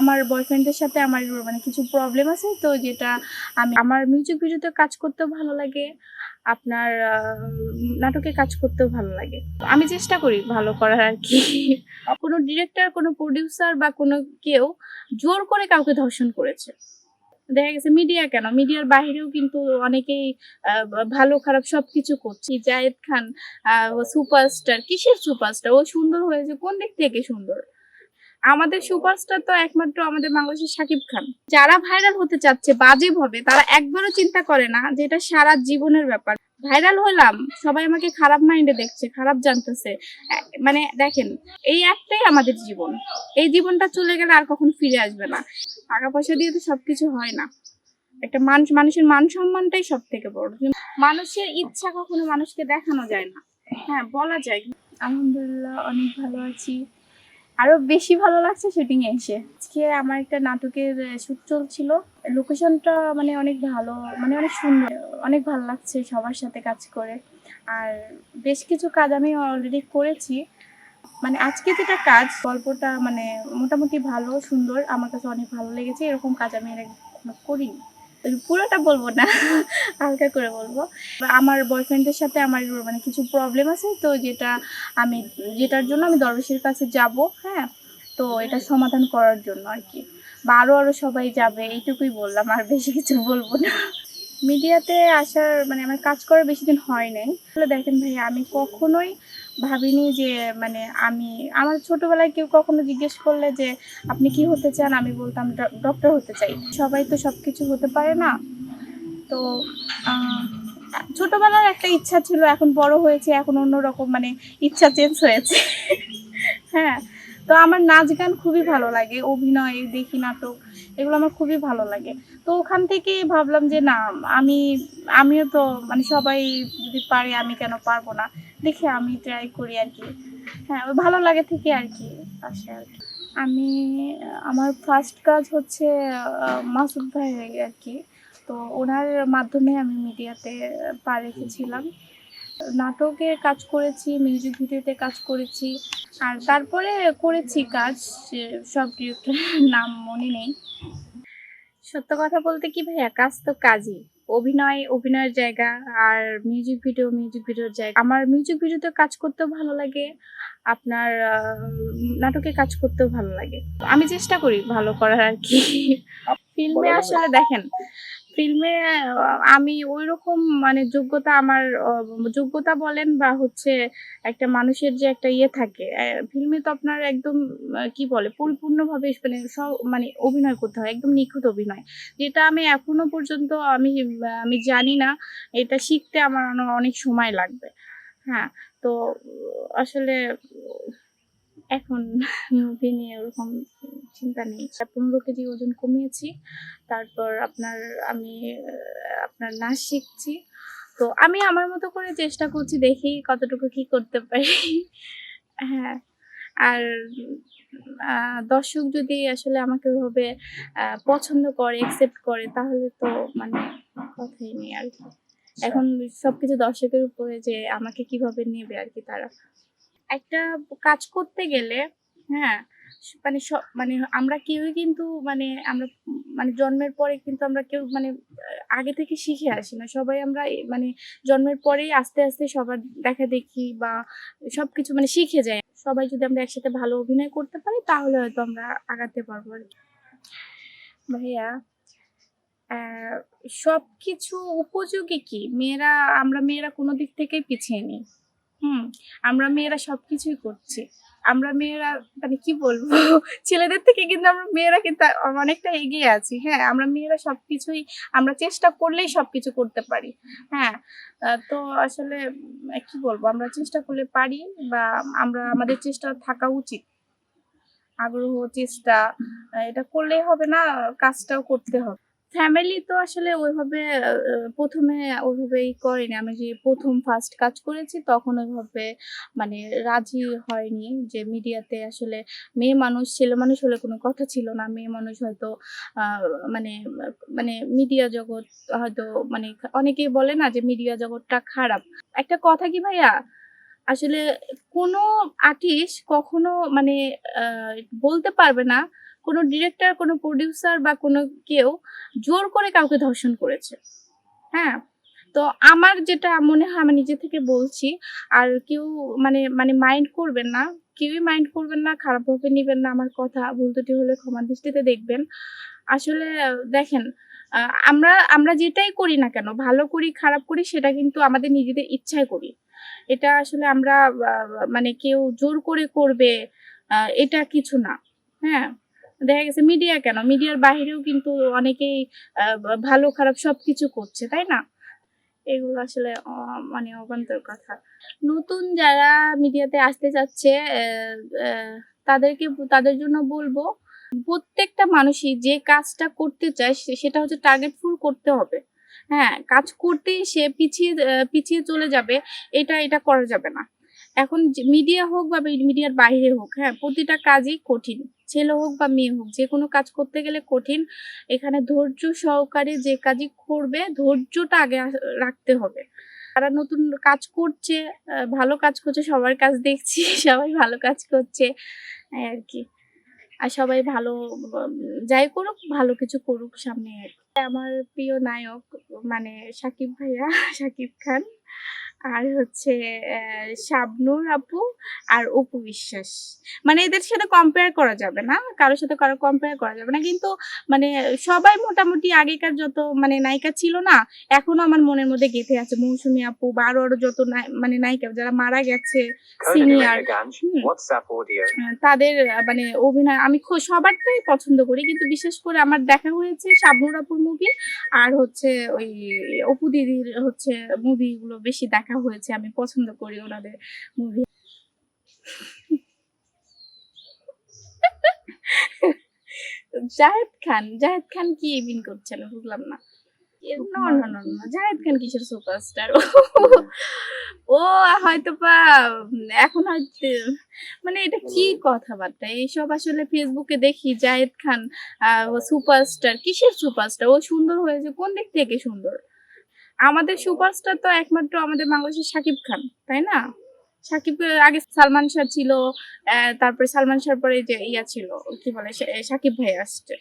আমার বয়ফ্রেন্ডের সাথে আমার মানে কিছু প্রবলেম আছে, তো যেটা আমি, আমার মিউজিক ভিডিওতে কাজ করতেও ভালো লাগে, আপনার নাটকে কাজ করতেও ভালো লাগে। আমি চেষ্টা করি ভালো করার আর কি। কোনো ডিরেক্টর কোনো প্রডিউসার বা কোনো কেউ জোর করে কাউকে ধর্ষণ করেছে। দেখা গেছে মিডিয়া কেন? মিডিয়ার বাইরেও কিন্তু অনেকেই ভালো, খারাপ সবকিছু করছে। জায়েদ খান সুপারস্টার কিসের সুপারস্টার ও সুন্দর হয়েছে, কোন দিক থেকে সুন্দর? আমাদের সুপারস্টার তো একমাত্র আমাদের বাংলাদেশের সাকিব খান। যারা ভাইরাল হতে চাচ্ছে বাজে ভাবে তারা একবারও চিন্তা করে না যে এটা সারা জীবনের ব্যাপার। ভাইরাল হলাম, সবাই আমাকে খারাপ মাইন্ডে দেখছে, খারাপ জানতেছে। মানে দেখেন, এই একটাই আমাদের জীবন। এই জীবনটা চলে গেলে আর কখন ফিরে আসবে না। টাকা পয়সা দিয়ে তো সবকিছু হয় না। একটা মানুষ, মানুষের মান সম্মানটাই সব থেকে বড়। মানুষের ইচ্ছা কখনো মানুষকে দেখানো যায় না। হ্যাঁ বলা যায়। আলহামদুলিল্লাহ, অনেক ভালো আছি। আরও বেশি ভালো লাগছে শুটিং এ এসে। আজকে আমার একটা নাটকের শুট চলছিল। লোকেশনটা মানে অনেক ভালো মানে অনেক সুন্দর, অনেক ভালো লাগছে সবার সাথে কাজ করে। আর বেশ কিছু কাজ আমি অলরেডি করেছি। মানে আজকে যেটা কাজ, গল্পটা মানে মোটামুটি ভালো, সুন্দর, আমার কাছে অনেক ভালো লেগেছে, এরকম কাজ আমি করিনি। পুরোটা বলব না, হালকা করে বলব। আমার বয়ফ্রেন্ডের সাথে আমার মানে কিছু প্রবলেম আছে, তো যেটা আমি, যেটার জন্য আমি দরবেশের কাছে যাব হ্যাঁ? তো এটা সমাধান করার জন্য আর কি। বা আরও আরও সবাই যাবে, এইটুকুই বললাম, আর বেশি কিছু বলব না। মিডিয়াতে আসার মানে আমার কাজ করার বেশি দিন হয় নাই। তাহলে দেখেন ভাই আমি কখনোই ভাবিনি যে মানে আমি, আমার ছোটবেলায় কেউ কখনো জিজ্ঞেস করলে যে, আপনি কি হতে চান? আমি বলতাম ডক্টর হতে চাই। সবাই তো সব কিছু হতে পারে না। তো ছোটবেলার একটা ইচ্ছা ছিল, এখন বড় হয়েছে, এখন অন্যরকম মানে ইচ্ছা চেঞ্জ হয়েছে। হ্যাঁ তো আমার নাচ গান খুবই ভালো লাগে, অভিনয়, দেখি নাটক, এগুলো আমার খুবই ভালো লাগে। তো ওখান থেকে ভাবলাম যে, না, আমি, আমিও তো মানে সবাই যদি পারে, আমি কেন পারব না? দেখে আমি ট্রাই করি আর কি। হ্যাঁ ওই ভালো লাগে থেকে আর কি আসে আর কি। আমি, আমার ফার্স্ট কাজ হচ্ছে মাসুদ ভাই আর কি। তো ওনার মাধ্যমে আমি মিডিয়াতে পা রেখেছিলাম। নাটকে কাজ করেছি মিউজিক ভিডিওতে কাজ করেছি। আর তারপরে করেছি কাজ সব ডিরেক্টরের নাম মনে নেই। সত্য কথা বলতে কি ভাইয়া, কাজ তো কাজই। অভিনয় অভিনয়ের জায়গা আর মিউজিক ভিডিও মিউজিক ভিডিওর জায়গা। আমার মিউজিক ভিডিওতে কাজ করতেও ভালো লাগে আপনার নাটকে কাজ করতেও ভালো লাগে। আমি চেষ্টা করি ভালো করার আর কি। ফিল্মে আসলে দেখেন ফিল্মে আমি ওই রকম মানে যোগ্যতা আমার যোগ্যতা বলেন বা হচ্ছে একটা মানুষের যে একটা ইয়ে থাকে ফিল্মে তো আপনার একদম কি বলে, পরিপূর্ণভাবে মানে সব মানে অভিনয় করতে হয়, একদম নিখুঁত অভিনয়। যেটা আমি এখনও পর্যন্ত আমি আমি জানি না, এটা শিখতে আমার অনে- অনেক সময় লাগবে। হ্যাঁ তো আসলে এখন মুভি নিয়ে ওরকম চিন্তা নেই। পনেরো কেজি ওজন কমিয়েছি। তারপর আপনার আমি আপনার নাচ শিখছি। তো আমি আমার মতো করে চেষ্টা করছি দেখি কতটুকু কি করতে পারি। হ্যাঁ আর দর্শক যদি আসলে আমাকে ওইভাবে পছন্দ করে একসেপ্ট করে তাহলে তো মানে কথাই নেই আর কি। এখন সবকিছু দর্শকের উপরে যে আমাকে কীভাবে নেবে আর কি তারা। একটা কাজ করতে গেলে হ্যাঁ মানে সব মানে আমরা কেউই কিন্তু মানে আমরা মানে জন্মের পরে কিন্তু আমরা কেউ মানে আগে থেকে শিখে আসি না। সবাই আমরা মানে জন্মের পরেই আস্তে আস্তে সবার দেখা দেখি বা সবকিছু মানে শিখে যায় সবাই যদি আমরা একসাথে ভালো অভিনয় করতে পারি তাহলে হয়তো আমরা আগাতে পারব আর ভাইয়া আহ, সবকিছু উপযোগী কি? মেয়েরা আমরা মেয়েরা কোনো দিক থেকেই পিছিয়ে নেই। হুম আমরা মেয়েরা সবকিছুই করছি। আমরা মেয়েরা মানে কি বলব? ছেলেদের থেকে কিন্তু আমরা, মেয়েরা কিন্তু অনেকটা এগিয়ে আছি হ্যাঁ? আমরা মেয়েরা সবকিছুই, আমরা চেষ্টা করলেই সবকিছু করতে পারি হ্যাঁ? তো আসলে কি বলব? আমরা চেষ্টা করলে পারি বা আমরা, আমাদের চেষ্টা থাকা উচিত। আগ্রহ, চেষ্টা এটা করলেই হবে না, কাজটাও করতে হবে। ফ্যামিলি তো আসলে ওইভাবে প্রথমে ওইভাবেই করেনি। আমি যে প্রথম ফার্স্ট কাজ করেছি, তখন ওইভাবে মানে রাজি হয়নি যে মিডিয়াতে আসলে মেয়ে মানুষ, ছেলে মানুষ হলে কোনো কথা ছিল না। মেয়ে মানুষ হয়তো মানে মানে মিডিয়া জগৎ হয়তো মানে অনেকেই বলে না যে মিডিয়া জগৎটা খারাপ। একটা কথা কি ভাইয়া? আসলে কোনো আর্টিস্ট কখনো মানে বলতে পারবে না কোনো ডিরেক্টর কোনো প্রডিউসার বা কোনো কেউ জোর করে কাউকে ধর্ষণ করেছে। হ্যাঁ? তো আমার যেটা মনে হয়, আমি নিজে থেকে বলছি, আর কেউ মানে মানে মাইন্ড করবেন না, কেউই মাইন্ড করবেন না খারাপভাবে নেবেন না আমার কথা, ভুল ত্রুটি হলে ক্ষমা দৃষ্টিতে দেখবেন। আসলে দেখেন আমরা আমরা যেটাই করি না কেন, ভালো করি, খারাপ করি, সেটা কিন্তু আমাদের নিজেদের ইচ্ছায় করি। এটা আসলে আমরা মানে কেউ জোর করে করবে এটা কিছু না। হ্যাঁ? দেখা গেছে মিডিয়া কেন? মিডিয়ার বাইরেও কিন্তু অনেকেই ভালো খারাপ সবকিছু করছে, তাই না? এগুলো আসলে মানে অবান্তর কথা। নতুন যারা মিডিয়াতে আসতে চাচ্ছে তাদেরকে, তাদের জন্য বলব, প্রত্যেকটা মানুষই যে কাজটা করতে চায় সেটা হচ্ছে টার্গেট ফুল করতে হবে। হ্যাঁ কাজ করতে সে পিছিয়ে পিছিয়ে চলে যাবে, এটা এটা করা যাবে না। এখন মিডিয়া হোক বা মিডিয়ার বাইরে হোক হ্যাঁ প্রতিটা কাজই কঠিন। ছেলে হোক বা মেয়ে হোক, যে কোনো কাজ করতে গেলে কঠিন। এখানে ধৈর্য সহকারে যে কাজই করবে, ধৈর্যটা আগে রাখতে হবে। তারা নতুন কাজ করছে ভালো কাজ করছে, সবার কাজ দেখছি, সবাই ভালো কাজ করছে আর কি। আর সবাই ভালো যাই করুক, ভালো কিছু করুক সামনে আমার প্রিয় নায়ক মানে সাকিব ভাইয়া সাকিব খান। আর হচ্ছে শাবনূর আপু আর অপু বিশ্বাস। মানে এদের সাথে কম্পেয়ার করা যাবে না কারোর সাথে কারও কম্পেয়ার করা যাবে না। কিন্তু মানে সবাই মোটামুটি আগেকার যত মানে নায়িকা ছিল না এখনও আমার মনের মধ্যে গেঁথে আছে মৌসুমী আপু বা আরও আরও যত মানে নায়িকা যারা মারা গেছে সিনিয়র. আহ, তাদের মানে অভিনয় আমি সবারটাই পছন্দ করি। কিন্তু বিশেষ করে আমার দেখা হয়েছে শাবনুর আপুর মুভি আর হচ্ছে ওই অপু দিদির হচ্ছে মুভিগুলো বেশি দেখা হয়েছে আমি পছন্দ করি ওনাদের মুভি জাহেদ খান জাহেদ খান কি ইভিন করছে বুঝলাম না। না না না না জাহেদ খান কিসের সুপারস্টার ও হয়তো বা এখন হয়তো মানে এটা কি কথাবার্তা? এইসব আসলে ফেসবুকে দেখি জাহেদ খান সুপারস্টার কিসের সুপারস্টার ও সুন্দর হয়েছে কোন দিক থেকে সুন্দর? আমাদের সুপারস্টার তো একমাত্র আমাদের বাংলাদেশের সাকিব খান তাই না? সাকিব আগে সালমান শাহ ছিল তারপরে সালমান শাহর পরে যে ইয়া ছিল কি বলে সাকিব ভাই আসছে।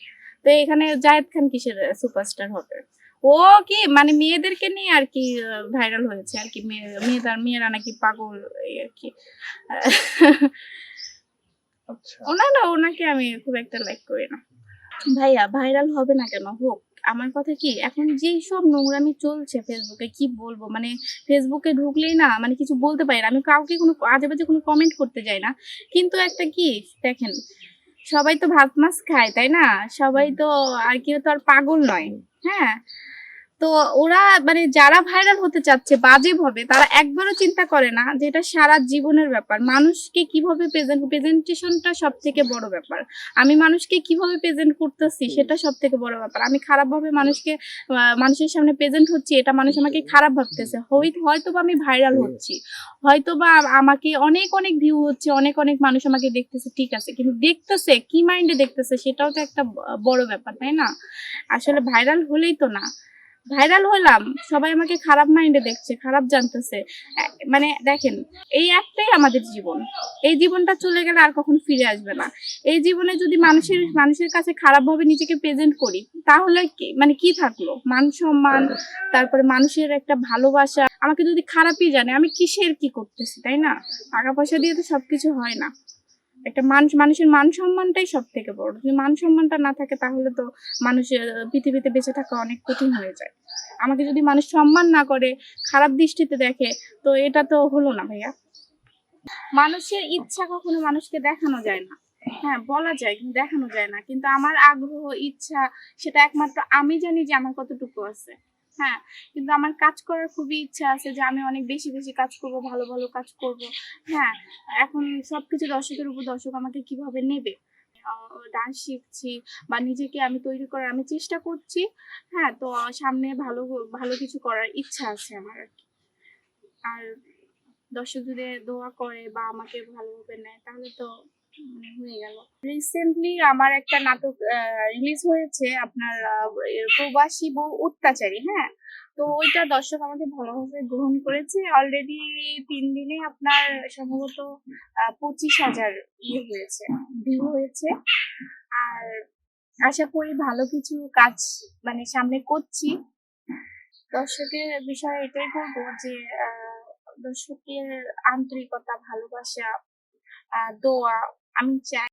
তো এখানে জাহেদ খান কিসের সুপারস্টার হবে? ও কি মানে মেয়েদেরকে নিয়ে আর কি ভাইরাল হয়েছে আর কি মেয়ে- মেয়েরা মেয়েরা নাকি পাগল আর কি। আচ্ছা। ওনা না ওনাকে আমি খুব একটা লাইক করি না। ভাইয়া ভাইরাল হবে না কেন? হোক। আমার কথা কি, এখন যেই সব নোংরামি চলছে ফেসবুকে কি বলব? মানে ফেসবুকে ঢুকলেই না মানে কিছু বলতে পারি না। আমি কাউকে কোনো আজে বাজে কোনো কমেন্ট করতে যাই না। কিন্তু একটা কি, দেখেন, সবাই তো ভাত মাছ খায়, তাই না? সবাই তো আর কেউ তো আর পাগল নয়। হ্যাঁ? তো ওরা মানে যারা ভাইরাল হতে চাচ্ছে বাজে ভাবে তারা একবারও চিন্তা করে না যে এটা সারা জীবনের ব্যাপার। মানুষকে কীভাবে প্রেজেন্ট প্রেজেন্টেশনটা সব থেকে বড় ব্যাপার? আমি মানুষকে কীভাবে প্রেজেন্ট করতেছি সেটা সব থেকে বড় ব্যাপার। আমি খারাপ ভাবে মানুষকে মানুষের সামনে প্রেজেন্ট হচ্ছি এটা মানুষ আমাকে খারাপ ভাবতেছে। হয়তো বা আমি ভাইরাল হচ্ছি। হয়তো বা আমাকে অনেক অনেক ভিউ হচ্ছে অনেক অনেক মানুষ আমাকে দেখতেছে ঠিক আছে। কিন্তু দেখতেছে কি মাইন্ডে দেখতেছে সেটাও তো একটা বড় ব্যাপার তাই না? আসলে ভাইরাল হলেই তো না। ভাইরাল হলাম। সবাই আমাকে খারাপ মাইন্ডে দেখছে, খারাপ জানতেছে। মানে দেখেন, এই একটাই আমাদের জীবন। এই জীবনটা চলে গেলে আর কখন ফিরে আসবে না। এই জীবনে যদি মানুষের মানুষের কাছে খারাপভাবে নিজেকে প্রেজেন্ট করি, তাহলে মানে কি থাকল? মান সম্মান, তারপরে মানুষের একটা ভালোবাসা। আমাকে যদি খারাপই জানে, আমি কিসের কি করতেছি, তাই না? টাকা পয়সা দিয়ে তো সবকিছু হয় না। একটা মানুষ, মানুষের মান সম্মানটাই সব থেকে বড়। যদি মান সম্মানটা না থাকে, তাহলে তো মানুষের পৃথিবীতে বেঁচে থাকা অনেক কঠিন হয়ে যায়। আমাকে যদি মানুষ সম্মান না করে, খারাপ দৃষ্টিতে দেখে, তো এটা তো হলো না ভাইয়া। মানুষের ইচ্ছা কখনো মানুষকে দেখানো যায় না। হ্যাঁ বলা যায়, কিন্তু দেখানো যায় না। কিন্তু আমার আগ্রহ, ইচ্ছা, সেটা একমাত্র আমি জানি যে আমার কতটুকু আছে। হ্যাঁ কিন্তু আমার কাজ করার খুবই ইচ্ছা আছে যে আমি অনেক বেশি বেশি কাজ করব, ভালো ভালো কাজ করব। হ্যাঁ এখন সবকিছু দর্শকের উপর দর্শক আমাকে কীভাবে নেবে? ডান্স শিখছি বা নিজেকে আমি তৈরি করার আমি চেষ্টা করছি। হ্যাঁ তো সামনে ভালো ভালো কিছু করার ইচ্ছা আছে আমার আর কি। আর দর্শক যদি দোয়া করে বা আমাকে ভালোভাবে নেয়, তাহলে তো হয়ে গেল। রিসেন্টলি আমার একটা নাটক রিলিজ হয়েছে আপনার প্রবাসী বউ অত্যাচারী হ্যাঁ? তো ওইটা দর্শক আমাকে ভালোভাবে গ্রহণ করেছে। অলরেডি তিন দিনে আপনার সম্ভবত পঁচিশ হাজার ইয়ে হয়েছে ভিউ হয়েছে। আর আশা করি ভালো কিছু কাজ মানে সামনে করছি। দর্শকের বিষয়ে এটাই বলব যে দর্শকের আন্তরিকতা, ভালোবাসা দোয়া আমি চাই